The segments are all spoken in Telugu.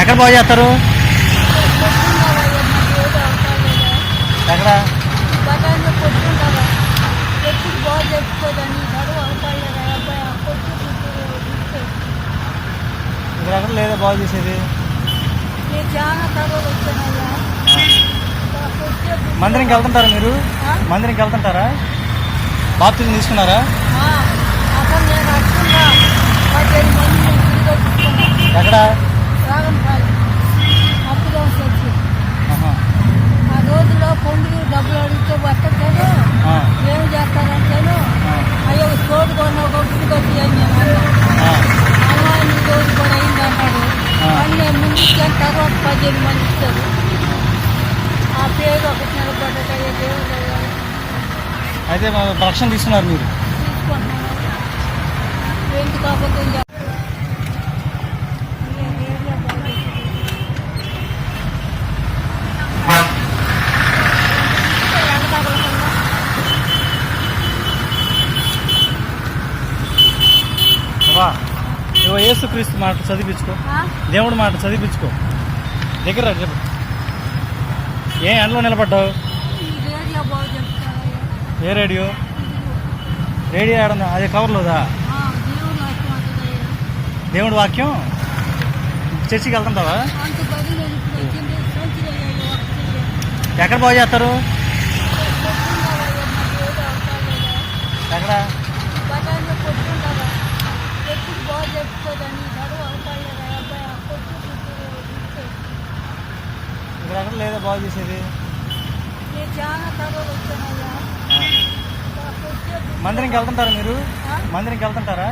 ఎక్కడ బాగు చేస్తారు? ఎక్కడ? ఇక్కడ ఎక్కడ లేదా బాగు చేసేది? మందిరంకి వెళ్తుంటారా మీరు? మందిరంకి వెళ్తుంటారా? బాప్తిజం తీసుకున్నారా? ఎక్కడ? ముందు పదిహేను మంది ఇస్తారు ఆ పేరు ఒకటి నిలబడ్డదయ్యా దేవుడు అయితే రక్షణ తీసుకున్నారు మీరు. ఏంటి కాకపోతే ఇంకా ఇవో యేసుక్రీస్తు మాట చదివించుకో? దేవుడి మాట చదివించుకో. దగ్గర చెప్పు. ఏ ఎండలో నిలబడ్డావు? ఏ రేడియో? రేడియో ఆడుందా అదే కవర్లోదా? దేవుడు వాక్యం చర్చికి వెళ్తుంటావా? ఎక్కడ బాగు చేస్తారు? ఇక్కడ ఎక్కడ లేదా బాగు చేసేది? మందిరంకి వెళ్తుంటారా మీరు? మందిరంకి వెళ్తుంటారా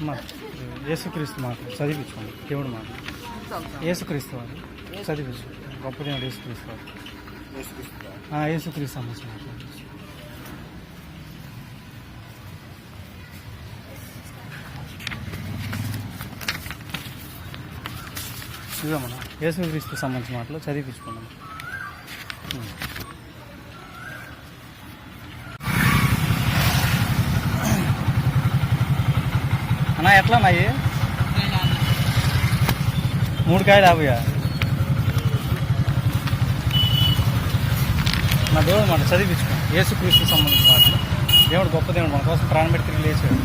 అమ్మా, యేసుక్రీస్తు మాట చదివించుకోండి. దేవుడు మాట. యేసుక్రీస్తు వారు చదివించు గొప్ప దేవుడు యేసుక్రీస్తు వారు. యేసుక్రీస్తు సంబంధించిన చూద్దామన్నా యేసుక్రీస్తు సంబంధించిన మాటలు చదివించుకున్నాం అన్నా ఎట్లా అన్నాయి మూడు కాయలు యాభై దేవుడు మాట చదివించుకో యేసుక్రీస్తు సంబంధించిన వాటిని దేవుడు గొప్ప దేవుడు మన కోసం ప్రాణం పెట్టి తిరిగి లేచాడు.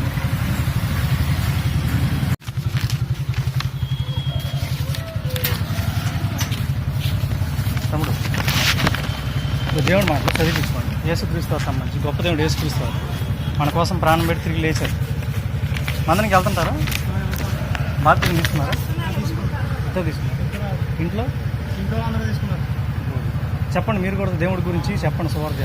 తమ్ముడు దేవుడు మాటలు చదివించుకోండి యేసుక్రీస్తు సంబంధించి గొప్ప దేవుడు యేసుక్రీస్తు మన కోసం ప్రాణం పెట్టి తిరిగి లేచారు. మందరికి వెళ్తుంటారా? బాప్తిజం తీసుకున్నారా? ఇద్దరు తీసుకున్నారు. ఇంట్లో? ఇంట్లో అందరూ తీసుకున్నారు. చెప్పండి మీరు కూడా దేవుడి గురించి చెప్పండి సువార్